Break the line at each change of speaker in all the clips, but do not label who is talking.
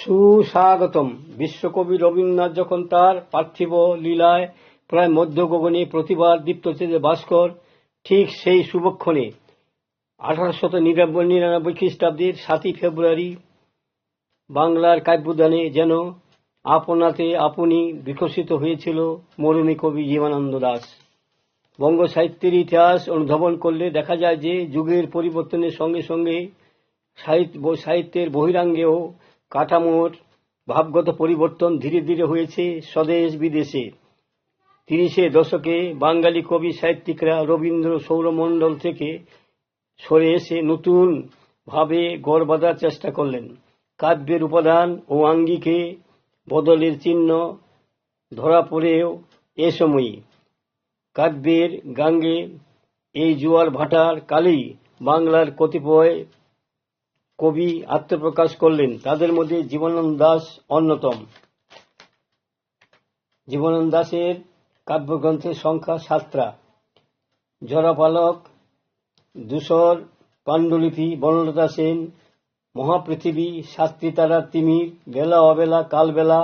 সুস্বাগতম। বিশ্বকবি রবীন্দ্রনাথ যখন তার পার্থিব লীলায় প্রায় মধ্য গগনে প্রতিবার দীপ্তচেতে ভাস্কর, ঠিক সেই শুভক্ষণে আঠারোশত নিরানব্বই খ্রিস্টাব্দের সাতই ফেব্রুয়ারি বাংলার কাব্যদানে যেন আপনাতে আপনি বিকশিত হয়েছিল মরমী কবি জীবনানন্দ দাস। বঙ্গ সাহিত্যের ইতিহাস অনুধাবন করলে দেখা যায় যে যুগের পরিবর্তনের সঙ্গে সঙ্গে সাহিত্য সাহিত্যের বহিরাঙ্গেও কাঠামোর ভাবগত পরিবর্তন ধীরে ধীরে হয়েছে স্বদেশ বিদেশে। তিরিশে দশকে বাঙালি কবি সাহিত্যিকরা রবীন্দ্র সৌরমণ্ডল থেকে সরে এসে নতুন ভাবে গড় বাঁধার চেষ্টা করলেন। কাব্যের উপাদান ও আঙ্গিকে বদলের চিহ্ন ধরা পড়েও এ সময়ই। কাব্যের গাঙ্গে এই জোয়ার ভাটার কালেই বাংলার কতিপয় কবি আত্মপ্রকাশ করলেন, তাদের মধ্যে জীবনানন্দ দাস অন্যতম। জীবনানন্দ দাসের কাব্যগ্রন্থের সংখ্যা সাতটা। জরাপালক ধূসর, পাণ্ডুলিপি, বনলতা সেন, মহাপৃথিবী শাস্ত্রী তারা তিমির, বেলা অবেলা, কালবেলা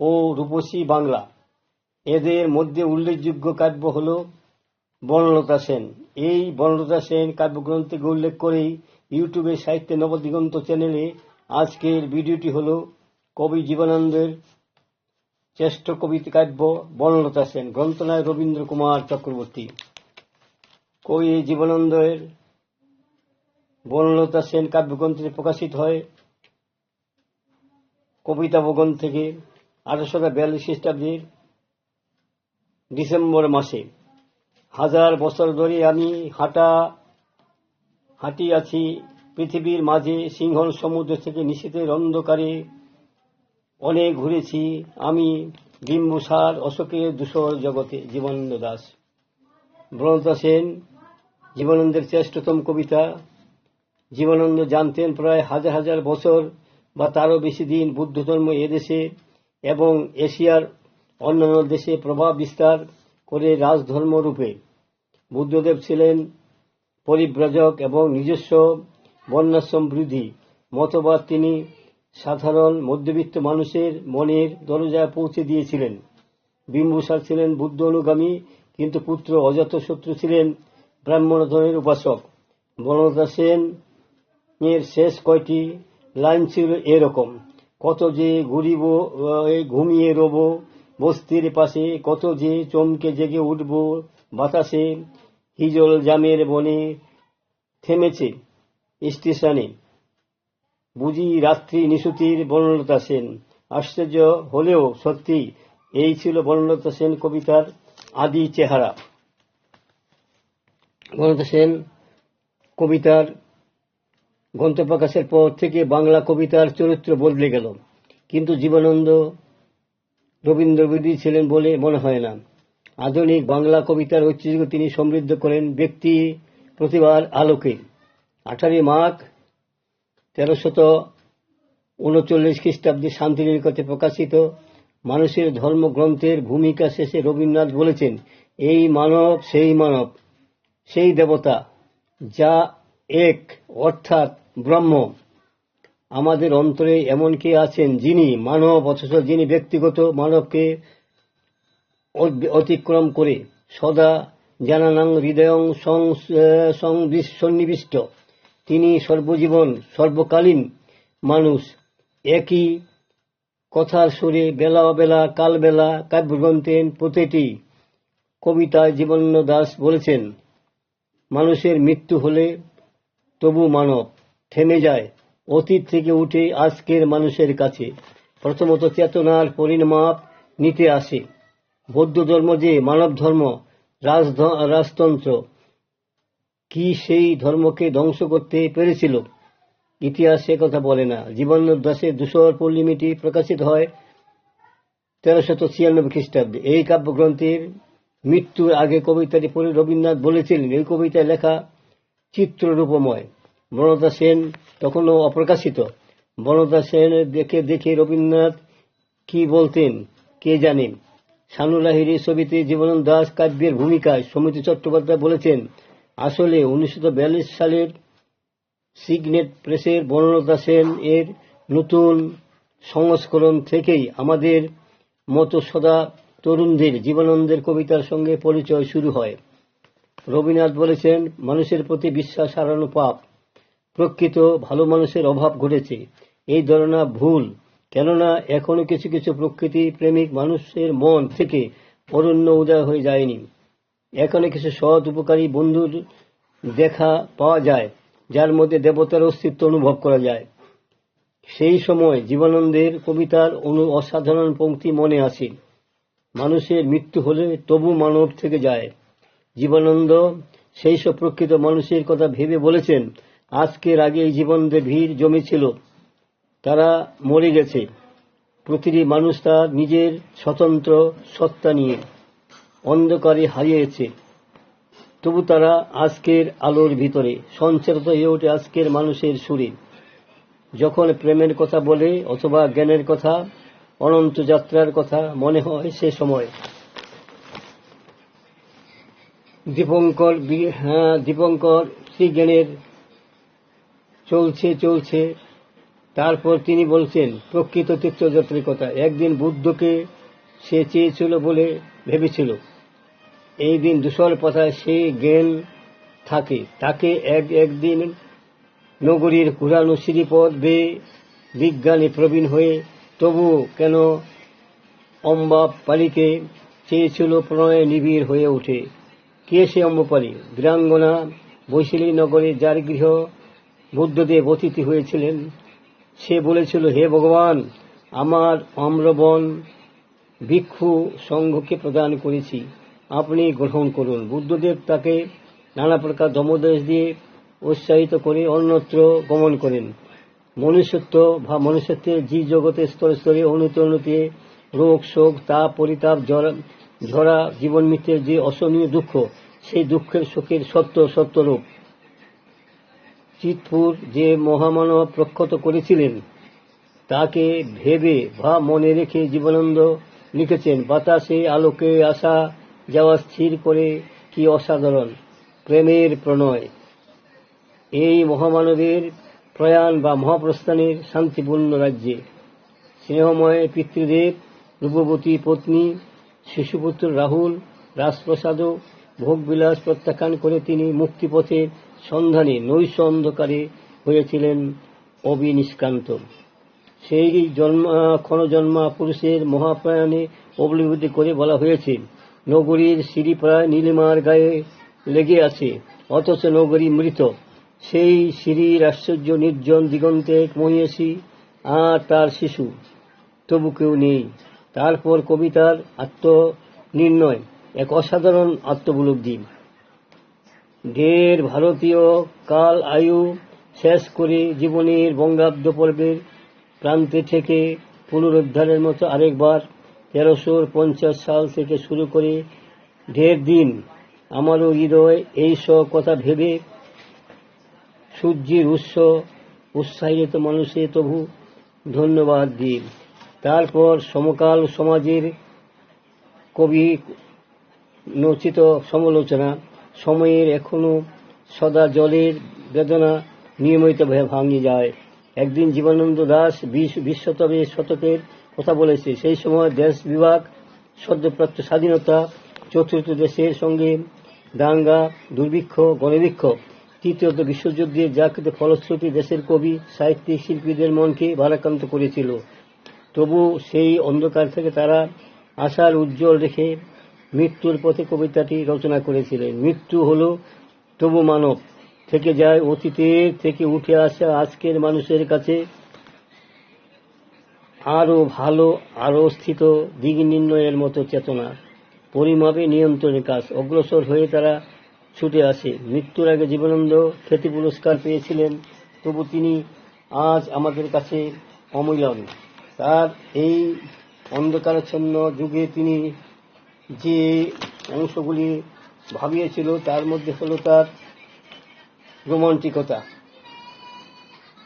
ও রূপসী বাংলা। এদের মধ্যে উল্লেখযোগ্য কাব্য হল বনলতা সেন। এই বনলতা সেন কাব্যগ্রন্থকে উল্লেখ করেই ইউটিউবে সাহিত্য নবদিগন্ত চ্যানেলে আজকের ভিডিওটি হল কবি জীবনানন্দের শ্রেষ্ঠ কবিতা কাব্য বনলতা সেন গ্রন্থনায় রবীন্দ্র কুমার চক্রবর্তী। কবি জীবনানন্দের বনলতা সেন কাব্যগ্রন্থে প্রকাশিত হয় কবিতা ভবন থেকে আঠারোশো বিয়াল্লিশ খ্রিস্টাব্দের ডিসেম্বর মাসে। হাজার বছর ধরে আমি হাঁটা হাঁটি আছি পৃথিবীর মাঝে সিংহল সমুদ্র থেকে নিশীথের অন্ধকারে। অনেক ঘুরেছি আমি বিম্বুসার অশোকের ধূসর জগতে, জীবনানন্দ দাস। ব্রণতা সেন, জীবনানন্দের শ্রেষ্ঠতম কবিতা। জীবনানন্দ জানতেন প্রায় হাজার হাজার বছর বা তারও বেশি দিন বুদ্ধ ধর্ম এদেশে এবং এশিয়ার অন্যান্য দেশে প্রভাব বিস্তার করে রাজধর্ম রূপে। বুদ্ধদেব ছিলেন পরিব্রাজক এবং নিজস্ব বন্যাশ্রম বৃদ্ধি মতবাদ তিনি সাধারণ মধ্যবিত্ত মানুষের মনের দরজায় পৌঁছে দিয়েছিলেন। বিম্বুসার ছিলেন বুদ্ধ অনুগামী, কিন্তু পুত্র অজাতশত্রু ছিলেন ব্রাহ্মণধনের উপাসক। বনলতা সেন এর শেষ কয়টি লাইন ছিল এরকম। কত যে ঘুরিব ঘুমিয়ে রব, বস্তির পাশে কত যে চমকে জেগে উঠব বাতাসে হিজল জামের বনে থেমেছে স্টেশনে বুঝি রাত্রি নিশুতির বনলতা সেন। আশ্চর্য হলেও সত্যি এই ছিল বনলতা সেন কবিতার আদি চেহারা। বনলতা সেন কবিতার গ্রন্থ প্রকাশের পর থেকে বাংলা কবিতার চরিত্র বদলে গেল। কিন্তু জীবনানন্দ রবীন্দ্রবিদী ছিলেন বলে মনে হয় না। আধুনিক বাংলা কবিতার ঐতিহ্য তিনি সমৃদ্ধ করেন ব্যক্তি প্রতিভার আলোকে। আঠারোই মাঘ, তেরোশত উনচল্লিশ খ্রিস্টাব্দে শান্তিনিকেতনে প্রকাশিত মানুষের ধর্মগ্রন্থের ভূমিকা শেষে রবীন্দ্রনাথ বলেছেন, এই মানব, সেই মানব, সেই দেবতা, যা এক, অর্থাৎ ব্রহ্ম। আমাদের অন্তরে এমন কে আছেন যিনি মানব, অথচ যিনি ব্যক্তিগত মানবকে অতিক্রম করে সদা জানানাং হৃদয়ং সন্নিবিষ্ট। তিনি সর্বজীবন, সর্বকালীন মানুষ। একই কথার সুরে বেলা অবেলা, কালবেলা কাব্যগ্রন্থেন প্রতিটি কবিতায় জীবনানন্দ দাস বলেছেন, মানুষের মৃত্যু হলে তবু মানব থেমে যায়, অতীত থেকে উঠে আজকের মানুষের কাছে। প্রথমত চেতনার পরিমাপ নিতে আসে। বৌদ্ধ ধর্ম যে মানব ধর্ম রাজতন্ত্র, কি সেই ধর্মকে ধ্বংস করতে পেরেছিল? ইতিহাস সে কথা বলে না। জীবনানন্দ দাসের ধূসর পল্লিমিটি প্রকাশিত হয় তেরোশত ছিয়ানব্বই খ্রিস্টাব্দে। এই কাব্যগ্রন্থের মৃত্যুর আগে কবিতাটি পড়ে রবীন্দ্রনাথ বলেছিলেন, এই কবিতায় লেখা চিত্ররূপময়। বনতা সেন তখনও অপ্রকাশিত। বনতা সেন দেখে দেখে রবীন্দ্রনাথ কি বলতেন, কে জানেন? সানুলাহিরি ছবিতে জীবনানন্দ দাস কাব্যের ভূমিকায় সমিতি চট্টোপাধ্যায় বলেছেন, আসলে উনিশশো বিয়াল্লিশ সালের সিগনেট প্রেসের বনলতা সেন এর নতুন সংস্করণ থেকেই আমাদের মতো সদা তরুণদের, জীবনানন্দের কবিতার সঙ্গে পরিচয় শুরু হয়। রবীন্দ্রনাথ বলেছেন, মানুষের প্রতি বিশ্বাস হারানো পাপ, প্রকৃত ভালো মানুষের অভাব ঘটেছে, এই ধারণা ভুল। কেননা এখনও কিছু কিছু প্রকৃতি প্রেমিক মানুষের মন থেকে অরণ্য উদয় হয়ে যায়নি। এখনও কিছু সৎ উপকারী বন্ধুর দেখা পাওয়া যায়, যার মধ্যে দেবতার অস্তিত্ব অনুভব করা যায়। সেই সময় জীবনানন্দের কবিতার অনু অসাধারণ পঙ্ক্তি মনে আসে মানুষের মৃত্যু হলে তবু মানব থেকে যায়। জীবনানন্দ সেই সব প্রকৃত মানুষের কথা ভেবে বলেছেন, আজকের আগে জীবনদের ভিড় জমেছিল। তারা মরে গেছে। প্রতিটি মানুষ তার নিজের স্বতন্ত্র সত্তা নিয়ে অন্ধকারে হারিয়েছে। তবু তারা আজকের আলোর ভিতরে সঞ্চারিত হয়ে ওঠে আজকের মানুষের সুরে। যখন প্রেমের কথা বলে অথবা জ্ঞানের কথা, অনন্ত যাত্রার কথা মনে হয় সে সময়। দীপঙ্কর হ্যাঁ দীপঙ্কর শ্রীজ্ঞানের চলছে চলছে। তারপর তিনি বলছেন, প্রকৃত তীর্থযাত্রীর কথা একদিন বুদ্ধকে সে চেয়েছিল বলে ভেবেছিল। এই দিন দূষর পাতায় সে জ্ঞান থাকে। তাকে এক একদিন নগরীর ঘুরানো শ্রীপদ বেয়ে বিজ্ঞানে প্রবীণ হয়ে তবু কেন অম্বাপালিকে চেয়েছিল প্রণয়ে নিবিড় হয়ে ওঠে কে সে অম্বপালি? বীরাঙ্গনা বৈশালী নগরে যার গৃহ বুদ্ধদেব অতিথি হয়েছিলেন। সে বলেছিল, হে ভগবান, আমার অম্রবন ভিক্ষু সংঘকে প্রদান করেছি। আপনি গ্রহণ করুন। বুদ্ধদেব তাকে নানা প্রকার দমোদেশ দিয়ে উৎসাহিত করে অন্যত্র গমন করেন। মনুষ্যত্ব বা মনুষ্যত্বের জি জগতের স্তরে স্তরে অনুতে অনুতে রোগ, শোক, তাপ, পরিতাপ ঝরা, জীবন মৃত্যুর যে অসহনীয় দুঃখ, সেই দুঃখের শোকের সত্য সত্যরূপ চিতপুর যে মহামানব প্রখ্যাত করেছিলেন, তাকে ভেবে বা মনে রেখে জীবনানন্দ লিখেছেন, বাতাসে আলোকে আসা যাওয়া স্থির করে কি অসাধারণ, প্রেমের প্রণয়। এই মহামানবের প্রয়াণ বা মহাপ্রস্থানের শান্তিপূর্ণ রাজ্যে। স্নেহময় পিতৃদেব, রূপবতী পত্নী, শিশুপুত্র রাহুল, রাজপ্রসাদও ভোগবিলাস প্রত্যাখ্যান করে তিনি মুক্তিপথের সন্ধানে নৈশ অন্ধকারে হয়েছিলেন অবিনিষ্কান্ত সেই জন্মা, ক্ষণজন্মা পুরুষের মহাপ্রয়াণে অবলম্বিত করে বলা হয়েছে, নগরীর সিঁড়ি প্রায় নীলিমার গায়ে লেগে আছে, অথচ নগরী মৃত। সেই সিঁড়ির আশ্চর্য নির্জন দিগন্তে মহিষী আর তার শিশু, তবু কেউ নেই। তারপর কবিতার আত্মনির্ণয়, এক অসাধারণ আত্মবুলব্ধি। ঢের ভারতীয় কাল আয়ু শেষ করে জীবনের বঙ্গাব্দ পর্বের প্রান্তে থেকে পুনরুদ্ধারের মতো আরেকবার তেরোশো পঞ্চাশ সাল থেকে শুরু করে ঢের দিন আমারও হৃদয় এই সব কথা ভেবে সূর্যের উৎস উৎসাহিত মানুষে তবু ধন্যবাদ দিন। তারপর সমকাল সমাজের কবি নচিত সমালোচনা সময়ের এখনও সদা জলের বেদনা নিয়মিতভাবে ভাঙে যায়। একদিন জীবনানন্দ দাস বিশ বিশ শতকের কথা বলেছে, সেই সময় দেশ বিভাগ সদ্যপ্রাপ্ত স্বাধীনতা চতুর্থ দেশের সঙ্গে দাঙ্গা, দুর্ভিক্ষ গণবিক্ষোভ তৃতীয়ত বিশ্বযুদ্ধের জাকৃত ফলশ্রুতি দেশের কবি, সাহিত্যিক শিল্পীদের মনকে ভারাক্রান্ত করেছিল। তবু সেই অন্ধকার থেকে তারা আশার উজ্জ্বল রেখে মৃত্যুর পথে কবিতাটি রচনা করেছিলেন। মৃত্যু হল তবু মানব। থেকে যায় অতীতের থেকে উঠে আসা আজকের মানুষের কাছে। আরও ভালো, আরও স্থিত দিক নির্ণয়ের মতো চেতনা। পরিমাপে নিয়ন্ত্রণের কাজ। অগ্রসর হয়ে তারা ছুটে আসে। মৃত্যুর আগে জীবনানন্দ খ্যাতি পুরস্কার পেয়েছিলেন। তবু তিনি আজ আমাদের কাছে অমূল্যন তার এই অন্ধকারাচ্ছন্ন যুগে তিনি যে অংশগুলি ভাবিয়েছিল, তার মধ্যে হল তার রোমান্টিকতা।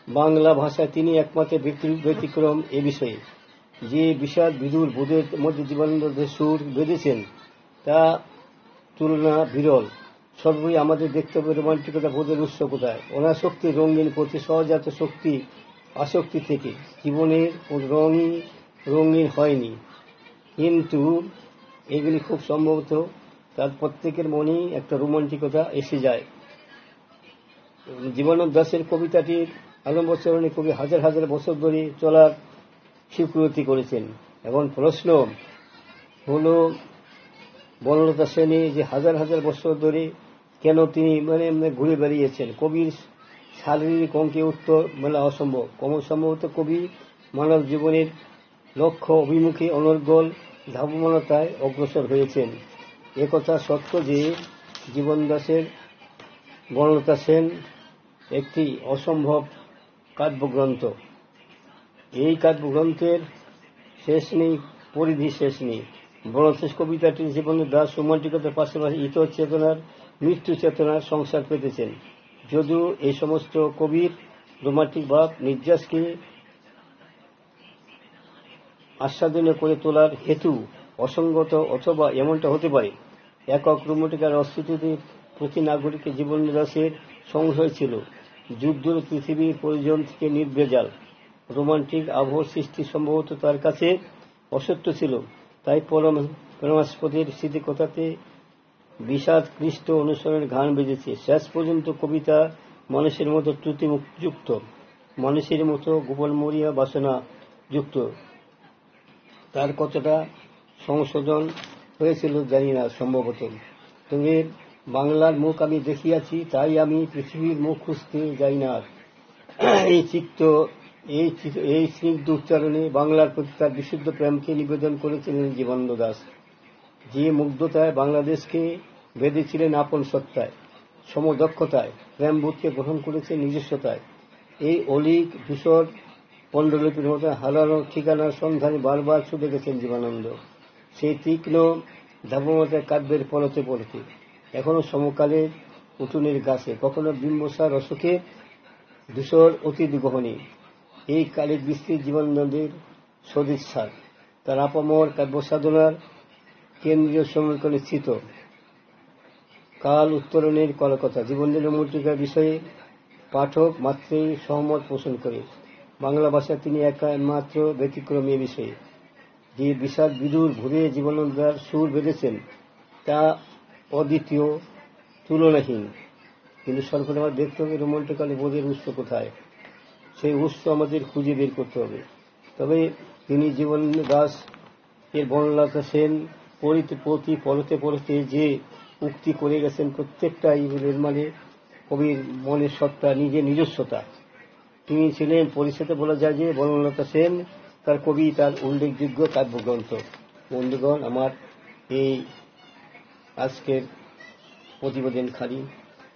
বাংলা ভাষায় তিনি একমাত্র ব্যতি- ব্যতিক্রম এ বিষয়ে। যে বিষাদ, বিদুর, বোধের মধ্যে জীবনানন্দের সুর বেঁধেছেন, তা তুলনা বিরল। সর্বই আমাদের দেখতে হবে রোমান্টিকতা, বোধের উৎস কোথায় ওনার শক্তি রঙিন প্রতি সহজাত শক্তি, আসক্তি থেকে। জীবনের রঙই রঙিন হয়নি। কিন্তু এগুলি খুব সম্ভবত তার প্রত্যেকের মনেই একটা রোমান্টিকতা এসে যায়। জীবনানন্দ দাসের কবিতাটির আলম্বচরণে কবি হাজার হাজার বছর ধরে চলার স্বীকৃতি করেছেন এবং প্রশ্ন হল, বনলতা সেনী যে হাজার হাজার বছর ধরে কেন তিনি মানে ঘুরে বেরিয়েছেন কবির শারীরিক অঙ্কে উত্তর মেলা অসম্ভব। কম সম্ভবত কবি মানব জীবনের লক্ষ্য, অভিমুখে অনর্গল ধাবমানতায় অগ্রসর হয়েছেন। একথা সত্য যে জীবন দাসের বনলতা সেন একটি অসম্ভব কাব্যগ্রন্থ। এই কাব্যগ্রন্থের শেষ নেই, পরিধি শেষ নেই। বনশেষ কবিতাটি জীবনের দাস রোমান্টিকতার পাশাপাশি ইতর চেতনার মৃত্যু চেতনার সংসার পেতেছেন। যদিও এই সমস্ত কবির রোমান্টিক ভাব নির্যাসকে আস্বাদনে করে তোলার হেতু অসঙ্গত অথবা এমনটা হতে পারে। একক রোমান্টিকার অস্তিত্বের প্রতি নাগরিকের জীবন দাসের সংশয় ছিল। যুদ্ধের পৃথিবীর প্রয়োজন থেকে নির্ভেজাল। রোমান্টিক আবহ সৃষ্টি সম্ভবত তার কাছে অসত্য ছিল। তাই পরম পরমাস্পদের স্মৃতিকথাতে বিষাদ কৃষ্ট অনুসরণের গান বেজেছে। শেষ পর্যন্ত কবিতা মানুষের মতো ত্রুটিযুক্ত মানুষের মতো গোপন মরিয়া বাসনা যুক্ত। তার কতটা সংশোধন হয়েছিল জানি না সম্ভবত তবে বাংলার মুখ আমি দেখিয়াছি, তাই আমি পৃথিবীর মুখ খুঁজতে যাই না। এই চিত্ত, এই এই স্নিগ্ধ উচ্চারণে বাংলার প্রতি তার বিশুদ্ধ প্রেমকে নিবেদন করেছিলেন জীবনানন্দ দাস যে মুগ্ধতায় বাংলাদেশকে বেঁধেছিলেন আপন সত্তায়, সমদক্ষতায় প্রেমবোধকে গ্রহণ করেছেন নিজস্বতায়, এই অলিক ধূসর পণ্ডলিপির মতো হারানো ঠিকানার সন্ধানে বারবার ছুটে গেছেন জীবানন্দ। সেই তীক্ষ্ণ ধাবমতায় কাব্যের পলতে পড়তে। এখনও সমকালে উঠুনের গাছে, কখনো বিম্বসার অসুখে ধূসর অতীত গহনে এই কালিক বিস্তৃত জীবনানন্দের সদিচ্ছার তার আপামর কাব্য সাধনার কেন্দ্রীয় সমীকরণে স্থিত। কাল উত্তরণের কলকথা জীবনের মূর্তিকার বিষয়ে পাঠক মাত্রই সহমত পোষণ করে। বাংলা ভাষা তিনি একা মাত্র ব্যতিক্রমী বিষয়ে। যে বিষাদ বিদুর ঘুরে জীবনানন্দার সুর বেঁধেছেন, তা অদ্বিতীয়, তুলনাহীন। কিন্তু সরকার আমার দেখতে হবে রোমান্টিকালে বোধের উৎস কোথায়? সেই উৎস আমাদের খুঁজে বের করতে হবে। তবে তিনি জীবন দাস এর বর্ণলতা সেন পড়িতে প্রতি পড়তে পড়তে যে উক্তি করে গেছেন প্রত্যেকটা এর মানে কবির মনের সত্তা, নিজের নিজস্বতা। তিনি ছিলেন পরিষদে বলা যায় যে বনলতা সেন, তার কবি, তার উল্লেখযোগ্য কাব্যগ্রন্থ। বন্ধুগণ, আমার এই আজকের প্রতিবেদন খালি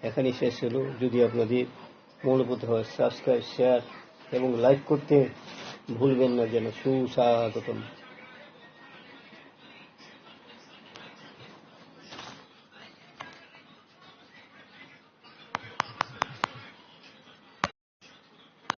এখানে শেষ হলো। যদি আপনাদের মনোবোধ হয় সাবস্ক্রাইব শেয়ার এবং লাইক করতে ভুলবেন না যেন। সুস্বাগতম।